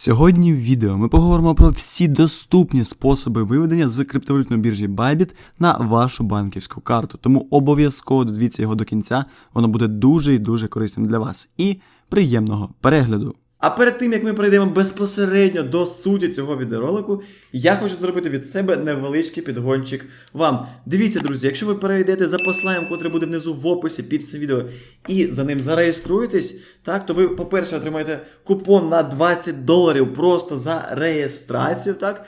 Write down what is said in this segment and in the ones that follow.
Сьогодні в відео ми поговоримо про всі доступні способи виведення з криптовалютної біржі Bybit на вашу банківську карту. Тому обов'язково додивіться його до кінця, воно буде дуже і дуже корисним для вас. І приємного перегляду. А перед тим як ми перейдемо безпосередньо до суті цього відеоролику, я хочу зробити від себе невеличкий підгончик вам. Дивіться, друзі, якщо ви перейдете за посиланням, котре буде внизу в описі під цим відео, і за ним зареєструєтесь, так, то ви, по-перше, отримаєте купон на 20 доларів просто за реєстрацію. так.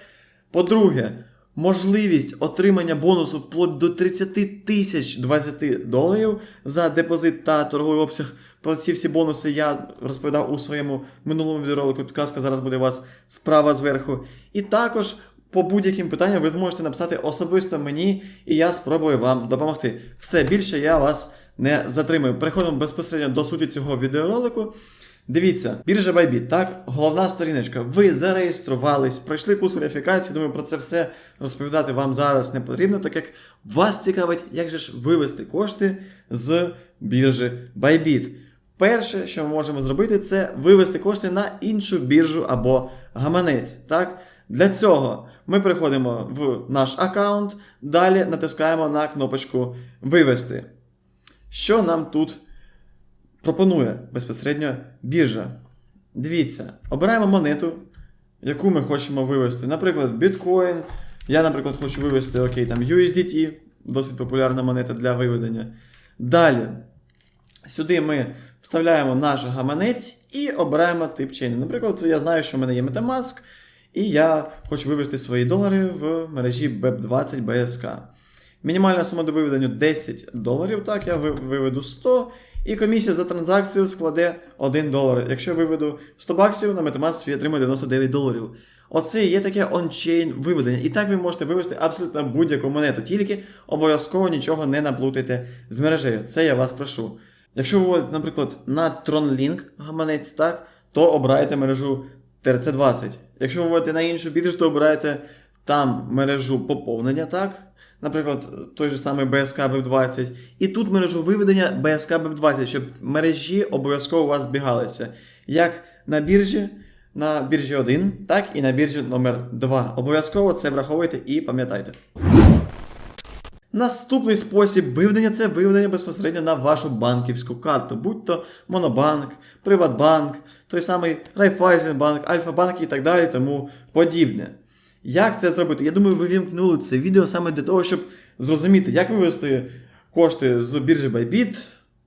По-друге, можливість отримання бонусу вплоть до 30 тисяч 20 доларів за депозит та торговий обсяг. Про ці всі бонуси я розповідав у своєму минулому відеоролику. Підказка зараз буде у вас справа зверху. І також по будь-яким питанням ви зможете написати особисто мені, і я спробую вам допомогти. Все більше я вас не затримую. Переходимо безпосередньо до суті цього відеоролику. Дивіться, біржа Bybit, так, головна сторіночка. Ви зареєструвались, пройшли курс верифікації. Думаю, про це все розповідати вам зараз не потрібно, так як вас цікавить, як же ж вивести кошти з біржі Bybit. Перше, що ми можемо зробити, це вивести кошти на іншу біржу або гаманець. Так? Для цього ми переходимо в наш аккаунт, далі натискаємо на кнопочку Вивести. Що нам тут пропонує безпосередньо біржа? Дивіться, обираємо монету, яку ми хочемо вивести. Наприклад, біткоін. Я, наприклад, хочу вивести окей, там USDT, досить популярна монета для виведення. Далі. Сюди ми вставляємо наш гаманець і обираємо тип чейну. Наприклад, я знаю, що в мене є Metamask, і я хочу вивести свої долари в мережі BEP20 BSK. Мінімальна сума до виведення 10 доларів. Так, я виведу 100, і комісія за транзакцію складе 1 долар. Якщо я виведу 100 баксів, на Metamask я отримаю 99 доларів. Оце є таке ончейн виведення. І так ви можете вивести абсолютно будь-яку монету, тільки обов'язково нічого не наплутайте з мережею. Це я вас прошу. Якщо ви вводите, наприклад, на TronLink гаманець, так, то обирайте мережу TRC20. Якщо ви вводите на іншу біржу, то обирайте там мережу поповнення, так? Наприклад, той же самий BSK BEP20. І тут мережу виведення BSK BEP20, щоб мережі обов'язково у вас збігалися. Як на біржі, на біржі 1, так і на біржі номер 2. Обов'язково це враховуйте і пам'ятайте. Наступний спосіб виведення це виведення безпосередньо на вашу банківську карту, будь то Монобанк, Приватбанк, той самий Райфайзенбанк, Альфа-банк і так далі, тому подібне. Як це зробити? Я думаю, ви вімкнули це відео саме для того, щоб зрозуміти, як вивести кошти з біржі Bybit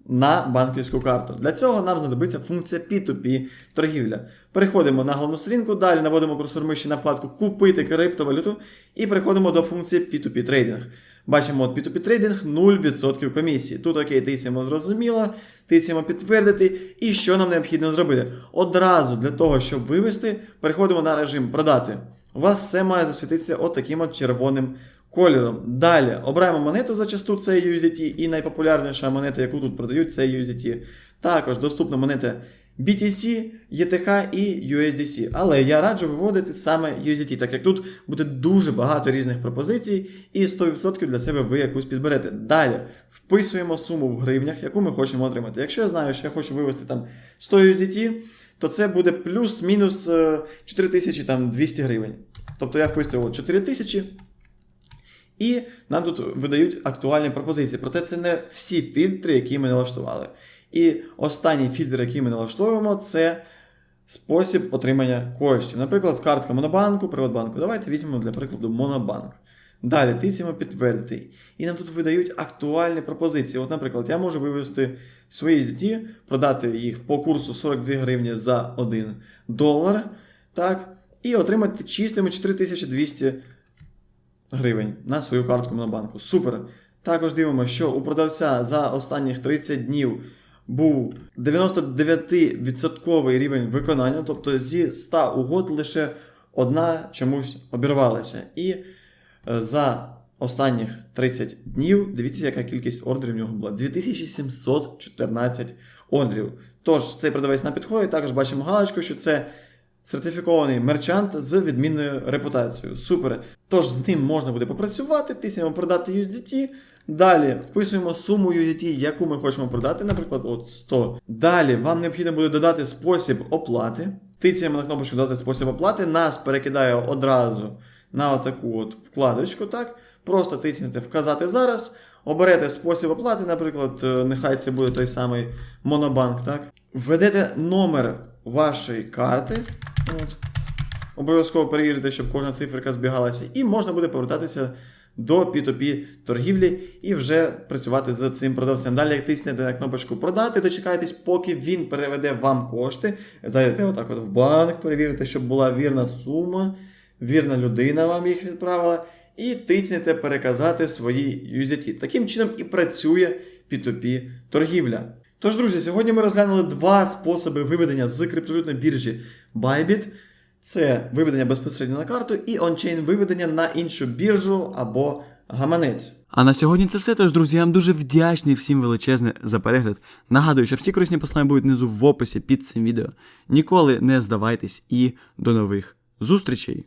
на банківську карту. Для цього нам знадобиться функція P2P торгівля. Переходимо на головну сторінку, далі наводимо курсор миші на вкладку Купити криптовалюту і переходимо до функції P2P трейдинг. Бачимо, от P2P трейдинг 0% комісії. Тут окей, тисяємо зрозуміло, тисяємо підтвердити. І що нам необхідно зробити? Одразу для того, щоб вивести, переходимо на режим продати. У вас все має засвітитися от таким от червоним кольором. Далі обираємо монету за часту, це USDT, і найпопулярніша монета, яку тут продають, це USDT. Також доступна монета BTC, ETH і USDC. Але я раджу виводити саме USDT, так як тут буде дуже багато різних пропозицій, і 100% для себе ви якусь підберете. Далі вписуємо суму в гривнях, яку ми хочемо отримати. Якщо я знаю, що я хочу вивести там 100 USDT, то це буде плюс-мінус е, 4200 гривень. Тобто я вписую от 4000. І нам тут видають актуальні пропозиції. Проте це не всі фільтри, які ми налаштували. І останній фільтр, який ми налаштовуємо, це спосіб отримання коштів. Наприклад, картка Монобанку, Приватбанку. Давайте візьмемо для прикладу Монобанк. Далі тисяємо підтвердити. І нам тут видають актуальні пропозиції. От, наприклад, я можу вивести свої DT, продати їх по курсу 42 гривні за 1 долар. Так, і отримати чистими 4200 гривень на свою картку Монобанку. Супер. Також дивимося, що у продавця за останніх 30 днів був 99% рівень виконання, тобто зі 100 угод лише одна чомусь обірвалася. І е, за останніх 30 днів, дивіться, яка кількість ордерів в нього була. 2714 ордерів. Тож, цей продавець на підході, також бачимо галочку, що це сертифікований мерчант з відмінною репутацією. Супер. Тож з ним можна буде попрацювати, тисяємо продати USDT, Далі вписуємо суму USDT, яку ми хочемо продати, наприклад, от 100. Далі вам необхідно буде додати спосіб оплати. Тицяємо на кнопочку додати спосіб оплати, нас перекидає одразу на отаку от вкладочку. так? Просто тиснете вказати зараз, оберете спосіб оплати, наприклад, е, нехай це буде той самий Монобанк, так? Введете номер вашої карти. От. Обов'язково перевірити, щоб кожна циферка збігалася, і можна буде повертатися до P2P торгівлі і вже працювати з цим продавцем. Далі, тиснете на кнопочку продати, дочекайтесь, поки він переведе вам кошти. Зайдете отак от в банк, перевірите, щоб була вірна сума, вірна людина вам їх відправила, і тиснете переказати свої USDT. Таким чином і працює P2P торгівля. Тож, друзі, сьогодні ми розглянули два способи виведення з криптовалютної біржі Bybit. Це виведення безпосередньо на карту і ончейн виведення на іншу біржу або гаманець. А на сьогодні це все. Тож, друзі, я вам дуже вдячний всім величезне за перегляд. Нагадую, що всі корисні послання будуть внизу в описі під цим відео. Ніколи не здавайтесь і до нових зустрічей!